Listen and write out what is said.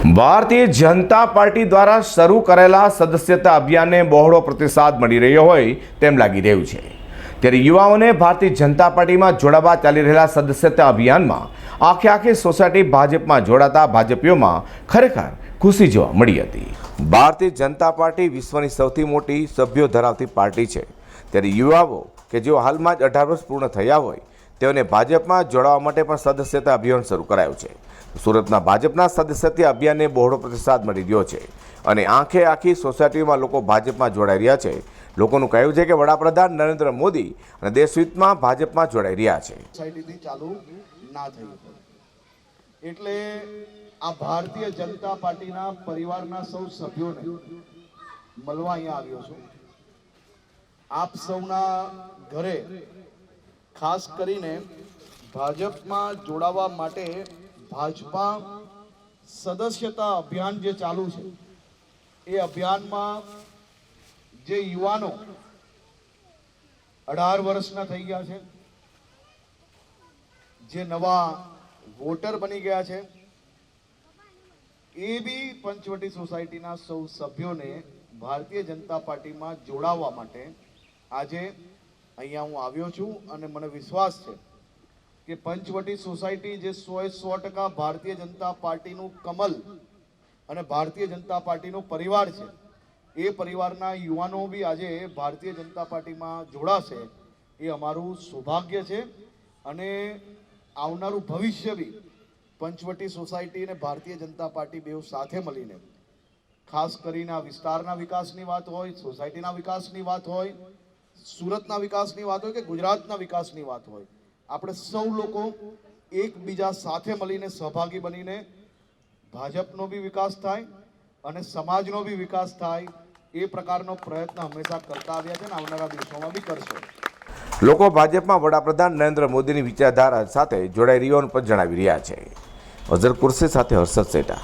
Bharatiya Janata party દ્વારા શરૂ કરેલા સદસ્યતા અભિયાનને બહોળો પ્રતિસાદ મળી રહ્યો હોય તેમ લાગી રહ્યું છે. ત્યારે યુવાઓને ભારતીય જનતા પાર્ટીમાં જોડાવા ચાલી રહેલા સદસ્યતા અભિયાનમાં આખે આખી સોસાયટી ભાજપમાં જોડાતા ભાજપીઓમાં ખરેખર ખુશી જોવા મળી હતી. ભારતીય જનતા પાર્ટી વિશ્વની સૌથી મોટી સભ્યો ધરાવતી પાર્ટી છે. ત્યારે યુવાઓ કે જેઓ હાલમાં જ અઢાર વર્ષ પૂર્ણ થયા હોય તેઓને ભાજપમાં જોડાવા માટે પણ સદસ્યતા અભિયાન શરૂ કરાયું છે. સુરતના ભાજપના સદસ્યતા અભિયાનને બહોળો પ્રતિસાદ મળી રહ્યો છે અને આંખે આખી સોસાયટીમાં લોકો ભાજપમાં જોડાઈ રહ્યા છે. લોકોનું કહેવું છે કે વડાપ્રધાન નરેન્દ્ર મોદી અને દેશહિતમાં ભાજપમાં જોડાઈ રહ્યા છે. એટલે આ ભારતીય જનતા પાર્ટીના પરિવારના સૌ સભ્યોને મળવા અહીંયા આવ્યો છું. આપ સૌના ઘરે ખાસ કરીને ભાજપમાં જોડાવા માટે ભાજપા સદસ્યતા અભિયાન જે ચાલુ છે, એ અભિયાનમાં જે યુવાનો અઢાર વર્ષના થઈ ગયા છે, જે નવા વોટર બની ગયા છે, એ બી પંચવટી સોસાયટીના સૌ સભ્યોને ભારતીય જનતા પાર્ટીમાં જોડાવવા માટે આજે અહીંયા હું આવ્યો છું અને મને વિશ્વાસ છે કે પંચવટી સોસાયટી જે સો એ સો ટકા ભારતીય જનતા પાર્ટીનું કમલ અને ભારતીય જનતા પાર્ટીનો પરિવાર છે, એ પરિવારના યુવાનો બી આજે ભારતીય જનતા પાર્ટીમાં જોડાશે એ અમારું સૌભાગ્ય છે અને આવનારું ભવિષ્ય બી પંચવટી સોસાયટી અને ભારતીય જનતા પાર્ટી બેઉ સાથે મળીને. ખાસ કરીને આ વિસ્તારના વિકાસની વાત હોય, સોસાયટીના વિકાસની વાત હોય સુરતના વિકાસની વાત હોય કે ગુજરાતના વિકાસની વાત હોય, આપણે સૌ લોકો એકબીજા સાથે મળીને સહભાગી બનીને ભાજપનો બી વિકાસ થાય અને સમાજનો બી વિકાસ થાય, એ પ્રકારનો પ્રયત્ન હંમેશા કરતા આવ્યા છે અને આવનારા દિવસોમાં બી કરશે. લોકો ભાજપમાં વડાપ્રધાન નરેન્દ્ર મોદીની વિચારધારા સાથે જોડાઈ રહ્યો પણ જણાવી રહ્યા છે. અઝર કુર્સી સાથે હર્ષદ સેટા.